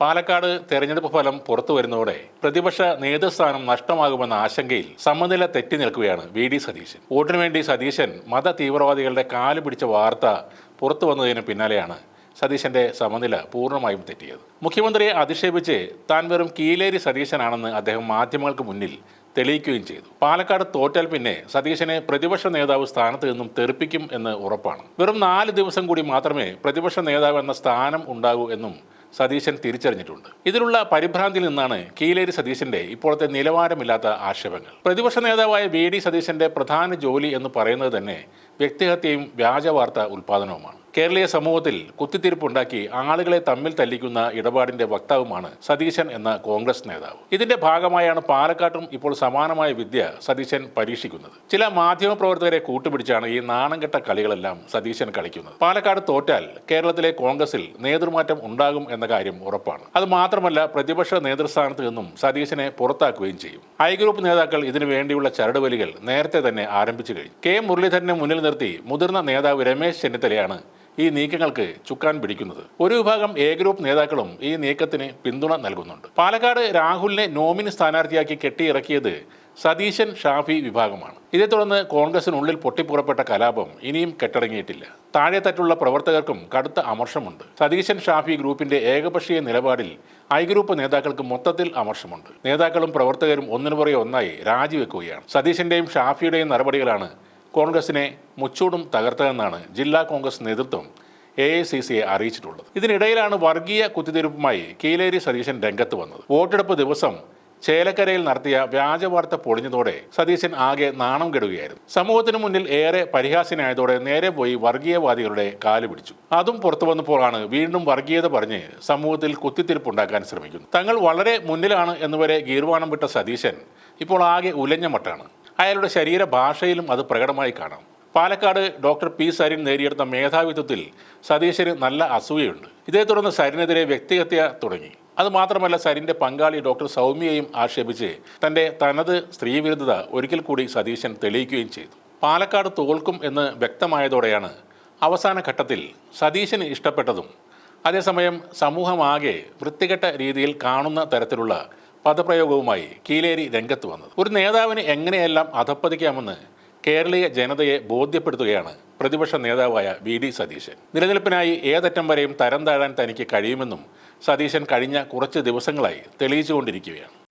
പാലക്കാട് തെരഞ്ഞെടുപ്പ് ഫലം പുറത്തു വരുന്നതോടെ പ്രതിപക്ഷ നേതൃസ്ഥാനം നഷ്ടമാകുമെന്ന ആശങ്കയിൽ സമനില തെറ്റി നിൽക്കുകയാണ് വി ഡി സതീശൻ. വോട്ടിനു വേണ്ടി സതീശൻ മത തീവ്രവാദികളുടെ കാൽ പിടിച്ച വാർത്ത പുറത്തു വന്നതിന് പിന്നാലെയാണ് സതീശന്റെ സമനില പൂർണമായും തെറ്റിയത്. മുഖ്യമന്ത്രിയെ അധിക്ഷേപിച്ച് താൻ വെറും കീലേരി സതീശനാണെന്ന് അദ്ദേഹം മാധ്യമങ്ങൾക്ക് മുന്നിൽ തെളിയിക്കുകയും ചെയ്തു. പാലക്കാട് തോറ്റാൽ പിന്നെ സതീശനെ പ്രതിപക്ഷ നേതാവ് സ്ഥാനത്ത് നിന്നും തെറിപ്പിക്കും എന്ന് ഉറപ്പാണ്. വെറും നാല് ദിവസം കൂടി മാത്രമേ പ്രതിപക്ഷ നേതാവ് എന്ന സ്ഥാനം ഉണ്ടാകൂ എന്നും സതീശൻ തിരിച്ചറിഞ്ഞിട്ടുണ്ട്. ഇതിലുള്ള പരിഭ്രാന്തിയിൽ നിന്നാണ് കീലേരി സതീശന്റെ ഇപ്പോഴത്തെ നിലവാരമില്ലാത്ത ആക്ഷേപങ്ങൾ. പ്രതിപക്ഷ നേതാവായ വി ഡി സതീശന്റെ പ്രധാന ജോലി എന്ന് പറയുന്നത് തന്നെ വ്യക്തിഹത്യയും വ്യാജവാർത്ത ഉൽപാദനവുമാണ് കേരളീയ സമൂഹത്തിൽ കുത്തിത്തിരിപ്പുണ്ടാക്കി ആളുകളെ തമ്മിൽ തല്ലിക്കുന്ന ഇടപാടിന്റെ വക്താവുമാണ് സതീശൻ എന്ന കോൺഗ്രസ് നേതാവ്. ഇതിന്റെ ഭാഗമായാണ് പാലക്കാട്ടും ഇപ്പോൾ സമാനമായ വിദ്യ സതീശൻ പരീക്ഷിക്കുന്നത്. ചില മാധ്യമപ്രവർത്തകരെ കൂട്ടുപിടിച്ചാണ് ഈ നാണംകെട്ട കളികളെല്ലാം സതീശൻ കളിക്കുന്നത്. പാലക്കാട് തോറ്റാൽ കേരളത്തിലെ കോൺഗ്രസിൽ നേതൃമാറ്റം ഉണ്ടാകും എന്ന കാര്യം ഉറപ്പാണ്. അത് മാത്രമല്ല പ്രതിപക്ഷ നേതൃസ്ഥാനത്ത് നിന്നും സതീശനെ പുറത്താക്കുകയും ചെയ്യും. ഐ ഗ്രൂപ്പ് നേതാക്കൾ ഇതിനു വേണ്ടിയുള്ള ചരടുവലികൾ നേരത്തെ തന്നെ ആരംഭിച്ചു കഴിഞ്ഞു. കെ മുരളീധരനെ മുന്നിൽ നിർത്തി മുതിർന്ന നേതാവ് രമേശ് ചെന്നിത്തലയാണ് ഈ നീക്കങ്ങൾക്ക് ചുക്കാൻ പിടിക്കുന്നത്. ഒരു വിഭാഗം എ ഗ്രൂപ്പ് നേതാക്കളും ഈ നീക്കത്തിന് പിന്തുണ നൽകുന്നുണ്ട്. പാലക്കാട് രാഹുലിനെ നോമിനി സ്ഥാനാർത്ഥിയാക്കി കെട്ടിയിറക്കിയത് സതീശൻ ഷാഫി വിഭാഗമാണ്. ഇതേ തുടർന്ന് കോൺഗ്രസിനുള്ളിൽ പൊട്ടിപ്പുറപ്പെട്ട കലാപം ഇനിയും കെട്ടടങ്ങിയിട്ടില്ല. താഴെത്തട്ടുള്ള പ്രവർത്തകർക്കും കടുത്ത അമർഷമുണ്ട്. സതീശൻ ഷാഫി ഗ്രൂപ്പിന്റെ ഏകപക്ഷീയ നിലപാടിൽ ഐ ഗ്രൂപ്പ് നേതാക്കൾക്ക് മൊത്തത്തിൽ അമർഷമുണ്ട്. നേതാക്കളും പ്രവർത്തകരും ഒന്നിനു പുറകെ ഒന്നായി രാജിവെക്കുകയാണ്. സതീശന്റെയും ഷാഫിയുടെയും നടപടികളാണ് കോൺഗ്രസിനെ മുച്ചൂടും തകർത്തതെന്നാണ് ജില്ലാ കോൺഗ്രസ് നേതൃത്വം എ ഐ സി സിയെ അറിയിച്ചിട്ടുള്ളത്. ഇതിനിടയിലാണ് വർഗീയ കുത്തിത്തിരിപ്പുമായി കീലേരി സതീശൻ രംഗത്ത് വന്നത്. വോട്ടെടുപ്പ് ദിവസം ചേലക്കരയിൽ നടത്തിയ വ്യാജവാർത്ത പൊളിഞ്ഞതോടെ സതീശൻ ആകെ നാണം കെടുകയായിരുന്നു. സമൂഹത്തിന് മുന്നിൽ ഏറെ പരിഹാസ്യനായതോടെ നേരെ പോയി വർഗീയവാദികളുടെ കാൽ പിടിച്ചു. അതും പുറത്തു വന്നപ്പോഴാണ് വീണ്ടും വർഗീയത പറഞ്ഞ് സമൂഹത്തിൽ കുത്തിത്തിരിപ്പുണ്ടാക്കാൻ ശ്രമിക്കുന്നു തങ്ങൾ വളരെ മുന്നിലാണ് എന്നുവരെ ഗീർവാണം വിട്ട സതീശൻ ഇപ്പോൾ ആകെ ഉലഞ്ഞ മട്ടാണ്. അയാളുടെ ശരീരഭാഷയിലും അത് പ്രകടമായി കാണാം. പാലക്കാട് ഡോക്ടർ പി സരിൻ നേടിയെടുത്ത മേധാവിത്വത്തിൽ സതീശന് നല്ല അസൂയയുണ്ട്. ഇതേ തുടർന്ന് സരിനെതിരെ വ്യക്തിഹത്യ തുടങ്ങി. അതുമാത്രമല്ല സരിന്റെ പങ്കാളി ഡോക്ടർ സൗമ്യയെയും ആക്ഷേപിച്ച് തന്റെ തനത് സ്ത്രീവിരുദ്ധത ഒരിക്കൽ കൂടി സതീശൻ തെളിയിക്കുകയും ചെയ്തു. പാലക്കാട് തോൽക്കും എന്ന് വ്യക്തമായതോടെയാണ് അവസാന ഘട്ടത്തിൽ സതീശന് ഇഷ്ടപ്പെട്ടതും. അതേസമയം സമൂഹമാകെ വൃത്തികെട്ട രീതിയിൽ കാണുന്ന തരത്തിലുള്ള പദപ്രയോഗവുമായി കീലേരി രംഗത്ത് വന്നത്. ഒരു നേതാവിനെ എങ്ങനെയെല്ലാം അധപ്പതിക്കാമെന്ന് കേരളീയ ജനതയെ ബോധ്യപ്പെടുത്തുകയാണ് പ്രതിപക്ഷ നേതാവായ വി ഡി സതീശൻ. നിലനിൽപ്പിനായി ഏതറ്റം വരെയും തരം താഴാൻ തനിക്ക് കഴിയുമെന്നും സതീശൻ കഴിഞ്ഞ കുറച്ച് ദിവസങ്ങളായി തെളിയിച്ചുകൊണ്ടിരിക്കുകയാണ്.